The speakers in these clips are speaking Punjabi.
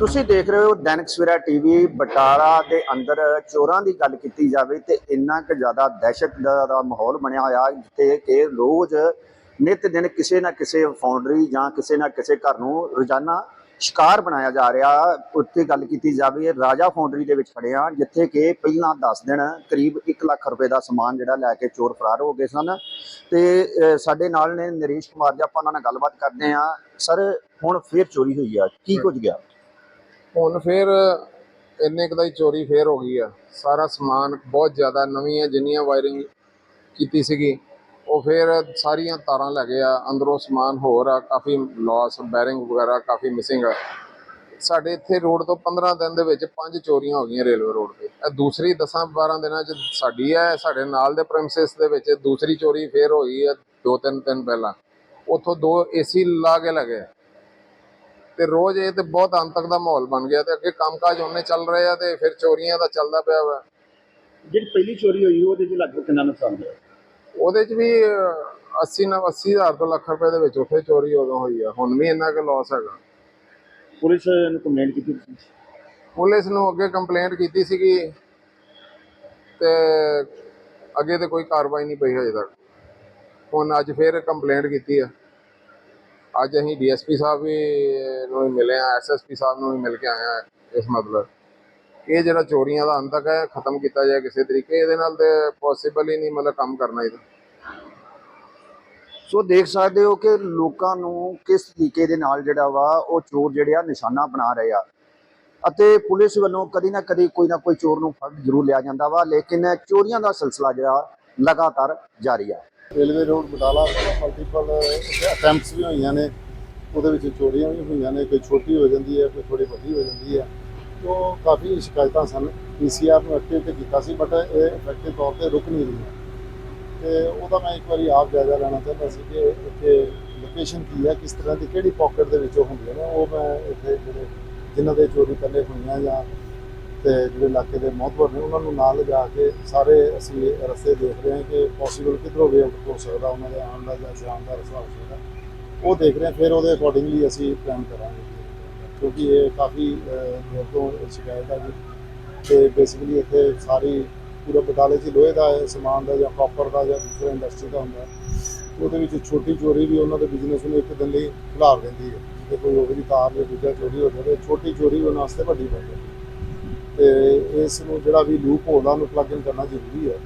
ਤੁਸੀਂ ਦੇਖ ਰਹੇ ਹੋ ਦੈਨਿਕ ਸਵੇਰਾ ਟੀਵੀ ਬਟਾਲਾ ਦੇ ਅੰਦਰ ਚੋਰਾਂ ਦੀ ਗੱਲ ਕੀਤੀ ਜਾਵੇ ਤੇ ਇੰਨਾ ਕੁ ਜ਼ਿਆਦਾ ਦਹਿਸ਼ਤ ਦਾ ਮਾਹੌਲ ਬਣਿਆ ਹੋਇਆ ਜਿੱਥੇ ਕਿ ਰੋਜ਼ ਨਿਤ ਦਿਨ ਕਿਸੇ ਨਾ ਕਿਸੇ ਫਾਊਂਡਰੀ ਜਾਂ ਕਿਸੇ ਨਾ ਕਿਸੇ ਘਰ ਨੂੰ ਰੋਜ਼ਾਨਾ ਸ਼ਿਕਾਰ ਬਣਾਇਆ ਜਾ ਰਿਹਾ। ਉੱਤੇ ਗੱਲ ਕੀਤੀ ਜਾਵੇ ਰਾਜਾ ਫਾਊਂਡਰੀ ਦੇ ਵਿੱਚ ਖੜੇ ਹਾਂ ਜਿੱਥੇ ਕਿ ਪਹਿਲਾਂ 10 ਦਿਨ ਕਰੀਬ 1 ਲੱਖ ਰੁਪਏ ਦਾ ਸਮਾਨ ਜਿਹੜਾ ਲੈ ਕੇ ਚੋਰ ਫਰਾਰ ਹੋ ਗਏ ਸਨ। ਤੇ ਸਾਡੇ ਨਾਲ ਨੇ ਨਰੇਸ਼ ਕੁਮਾਰ ਜੀ ਆਪਾਂ ਉਹਨਾਂ ਨਾਲ ਗੱਲਬਾਤ ਕਰਦੇ ਹਾਂ। ਸਰ ਹੁਣ ਫੇਰ ਚੋਰੀ ਹੋਈ ਆ ਕੀ ਕੁਝ ਗਿਆ? ਹੁਣ ਫਿਰ ਇੰਨੇ ਕੁ ਦਾ ਹੀ ਚੋਰੀ ਫੇਰ ਹੋ ਗਈ ਆ। ਸਾਰਾ ਸਮਾਨ ਬਹੁਤ ਜ਼ਿਆਦਾ ਨਵੀਆਂ ਜਿੰਨੀਆਂ ਵਾਇਰਿੰਗ ਕੀਤੀ ਸੀਗੀ, ਉਹ ਫਿਰ ਸਾਰੀਆਂ ਤਾਰਾਂ ਲੈ ਗਏ ਆ। ਅੰਦਰੋਂ ਸਮਾਨ ਹੋਰ ਆ, ਕਾਫੀ ਲਾਸ ਬੈਰਿੰਗ ਵਗੈਰਾ ਕਾਫੀ ਮਿਸਿੰਗ ਆ। ਸਾਡੇ ਇੱਥੇ ਰੋਡ ਤੋਂ 15 ਦਿਨ ਦੇ ਵਿੱਚ ਪੰਜ ਚੋਰੀਆਂ ਹੋ ਗਈਆਂ ਰੇਲਵੇ ਰੋਡ ਤੇ। ਇਹ ਦੂਸਰੀ 10 12 ਦਿਨਾਂ ਚ ਸਾਡੀ ਹੈ ਸਾਡੇ ਨਾਲ ਦੇ ਪ੍ਰੈਮਿਸਿਸ ਦੇ ਵਿੱਚ ਦੂਸਰੀ ਚੋਰੀ ਫੇਰ ਹੋਈ ਹੈ ਦੋ ਤਿੰਨ ਦਿਨ ਪਹਿਲਾਂ। ਉੱਥੋਂ ਦੋ ਏਸੀ ਲਾ ਕੇ ਲਗੇ ਤੇ ਰੋਜ਼ ਇਹ ਤੇ ਬਹੁਤ ਅੰਤਕ ਦਾ ਮਾਹੌਲ ਬਣ ਗਿਆ ਤੇ ਅੱਗੇ ਕੰਮਕਾਜ ਉਹਨੇ ਚੱਲ ਰਹੇ ਆ ਤੇ ਫਿਰ ਚੋਰੀਆਂ ਦਾ ਚੱਲਦਾ ਪਿਆ ਵਾ। ਜਿਹੜੀ ਪਹਿਲੀ ਚੋਰੀ ਹੋਈ ਉਹਦੇ ਚ ਲਗਭਗ ਕਿੰਨਾ ਨੁਕਸਾਨ ਹੋਇਆ? ਉਹਦੇ ਚ ਵੀ ਅਹ, 80 ਨਾ 80 ਹਜ਼ਾਰ ਤੋਂ ਲੱਖ ਰੁਪਏ ਦੇ ਵਿੱਚ ਉੱਥੇ ਚੋਰੀ ਉਦੋਂ ਹੋਈ ਆ। ਹੁਣ ਵੀ ਇੰਨਾ ਕੁ ਲਾਸ ਹੈਗਾ। ਪੁਲਿਸ ਨੂੰ ਕੰਪਲੇਂਟ ਕੀਤੀ ਪੁਲਿਸ ਨੂੰ ਅੱਗੇ ਕੰਪਲੇਂਟ ਕੀਤੀ ਸੀਗੀ ਤੇ ਅੱਗੇ ਤੇ ਕੋਈ ਕਾਰਵਾਈ ਨਹੀਂ ਪਈ ਹਜੇ ਤੱਕ। ਹੁਣ ਅੱਜ ਫੇਰ ਕੰਪਲੇਂਟ ਕੀਤੀ ਆ। ਅੱਜ ਅਸੀਂ ਡੀਐਸਪੀ ਸਾਹਿਬ ਵੀ ਨੂੰ ਵੀ ਮਿਲੇ ਆ ਐਸਐਸਪੀ ਸਾਹਿਬ ਨੂੰ ਵੀ ਮਿਲ ਕੇ ਆਏ ਆ ਇਸ ਮਤਲਬ। ਇਹ ਜਿਹੜਾ ਚੋਰੀਆਂ ਦਾ ਅੰਤਕ ਹੈ, ਖਤਮ ਕੀਤਾ ਜਾਏ ਕਿਸੇ ਤਰੀਕੇ, ਇਹਦੇ ਨਾਲ ਤੇ ਪੋਸੀਬਲ ਹੀ ਨਹੀਂ ਮਤਲਬ ਕੰਮ ਕਰਨਾ ਇਹਦਾ। ਸੋ ਦੇਖ ਸਕਦੇ ਹੋ ਕਿ ਲੋਕਾਂ ਨੂੰ ਕਿਸ ਤਰੀਕੇ ਦੇ ਨਾਲ ਜਿਹੜਾ ਵਾ, ਉਹ ਚੋਰ ਜਿਹੜੇ ਆ ਨਿਸ਼ਾਨਾ ਬਣਾ ਰਹੇ ਆ। ਅਤੇ ਪੁਲਿਸ ਵੱਲੋਂ ਕਦੀ ਨਾ ਕਦੀ ਕੋਈ ਨਾ ਕੋਈ ਚੋਰ ਨੂੰ ਫੜ ਜ਼ਰੂਰ ਲਿਆ ਜਾਂਦਾ ਵਾ, ਲੇਕਿਨ ਚੋਰੀਆਂ ਦਾ ਸਿਲਸਿਲਾ ਜਿਹੜਾ ਲਗਾਤਾਰ ਜਾਰੀ ਆ। Railway road Batala multiple attempts ਵੀ ਹੋਈਆਂ ਨੇ। ਉਹਦੇ ਵਿੱਚ ਚੋਰੀਆਂ ਵੀ ਹੋਈਆਂ ਨੇ, ਕੋਈ ਛੋਟੀ ਹੋ ਜਾਂਦੀ ਹੈ, ਕੋਈ ਥੋੜੀ ਵੱਡੀ ਹੋ ਜਾਂਦੀ ਹੈ। ਤੋਂ ਕਾਫੀ ਸ਼ਿਕਾਇਤਾਂ ਸਨ। ਪੀਸੀਆਰ ਨੂੰ ਐਕਟਿਵ ਤੇ ਕੀਤਾ ਸੀ ਬਟ ਇਹ ਇਫੈਕਟਿਵ ਤੌਰ ਤੇ ਰੁਕ ਨਹੀਂ ਰਹੀ ਤੇ ਉਹਦਾ ਮੈਂ ਇੱਕ ਵਾਰੀ ਆਪ ਜਾਇਜ਼ਾ ਲੈਣਾ ਚਾਹੁੰਦਾ ਸੀ ਕਿ ਇੱਥੇ ਲੋਕੇਸ਼ਨ ਕੀ ਹੈ, ਕਿਸ ਤਰ੍ਹਾਂ ਦੀ ਕਿਹੜੀ ਪਾਕਟ ਦੇ ਵਿੱਚ ਉਹ ਹੁੰਦੀਆਂ ਨੇ, ਉਹ ਮੈਂ ਇੱਥੇ ਜਿਹੜੇ ਜਿਨ੍ਹਾਂ ਦੇ ਚੋਰੀ ਕਰਨੇ ਹੋਈਆਂ ਜਾਂ ਤੇ ਜਿਹੜੇ ਇਲਾਕੇ ਦੇ ਮੌਤਬਰ ਨੇ, ਉਹਨਾਂ ਨੂੰ ਨਾਲ ਲਿਜਾ ਕੇ ਸਾਰੇ ਅਸੀਂ ਰਸਤੇ ਦੇਖ ਰਹੇ ਹਾਂ ਕਿ ਪੋਸੀਬਲ ਕਿੱਧਰੋਂ ਵੇ ਆਊਟ ਹੋ ਸਕਦਾ, ਉਹਨਾਂ ਦੇ ਆਉਣ ਦਾ ਜਾਂ ਜਾਣ ਦਾ ਰਸਤਾ ਹੋ ਸਕਦਾ। ਉਹ ਦੇਖ ਰਹੇ ਹਾਂ, ਫਿਰ ਉਹਦੇ ਅਕੋਰਡਿੰਗਲੀ ਅਸੀਂ ਪਲਾਨ ਕਰਾਂਗੇ। ਕਿਉਂਕਿ ਇਹ ਕਾਫੀ ਦੇਰ ਤੋਂ ਸ਼ਿਕਾਇਤ ਹੈ ਜੀ। ਤੇ ਬੇਸਿਕਲੀ ਇੱਥੇ ਸਾਰੀ ਪੂਰੇ ਬਟਾਲੇ 'ਚ ਲੋਹੇ ਦਾ ਸਮਾਨ ਦਾ ਜਾਂ ਕਾਪਰ ਦਾ ਜਾਂ ਦੂਸਰੇ ਇੰਡਸਟਰੀ ਦਾ ਹੁੰਦਾ, ਉਹਦੇ ਵਿੱਚ ਛੋਟੀ ਚੋਰੀ ਵੀ ਉਹਨਾਂ ਦੇ ਬਿਜ਼ਨਸ ਨੂੰ ਇੱਕ ਦਿਨ ਲਈ ਖਿਲਾਰ ਦਿੰਦੀ ਹੈ। ਜੇ ਕੋਈ ਉਹਦੀ ਤਾਰ ਜਾਂ ਦੂਜਾ ਚੋਰੀ ਹੋ ਜਾਵੇ, ਛੋਟੀ ਚੋਰੀ ਉਹਨਾਂ ਵਾਸਤੇ ਵੱਡੀ ਬਣ ਜਾਂਦੀ ਹੈ। ਤੇ ਇਸ ਨੂੰ ਜਿਹੜਾ ਵੀ ਲੂਪ ਹੋਲਦਾ ਉਹਨੂੰ ਪਲੱਗ ਇਨ ਕਰਨਾ ਜ਼ਰੂਰੀ ਹੈ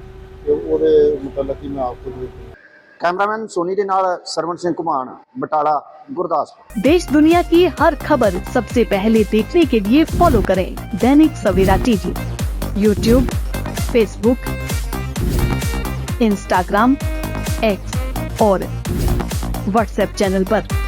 ਤੇ ਉਹਦੇ ਮੁਤਲਕ ਹੀ ਮੈਂ ਆਪ ਨੂੰ ਦੇਖੂੰਗਾ ਕੈਮਰਾਮੈਨ ਸੋਨੀ ਦੇ ਨਾਲ ਸਰਵਣ ਸਿੰਘ ਘੁਮਾਣ ਬਟਾਲਾ ਗੁਰਦਾਸਪੁਰ देश दुनिया की हर खबर सबसे पहले देखने के लिए फॉलो करें Dainik Savera TV YouTube Facebook Instagram X और व्हाट्सएप चैनल पर।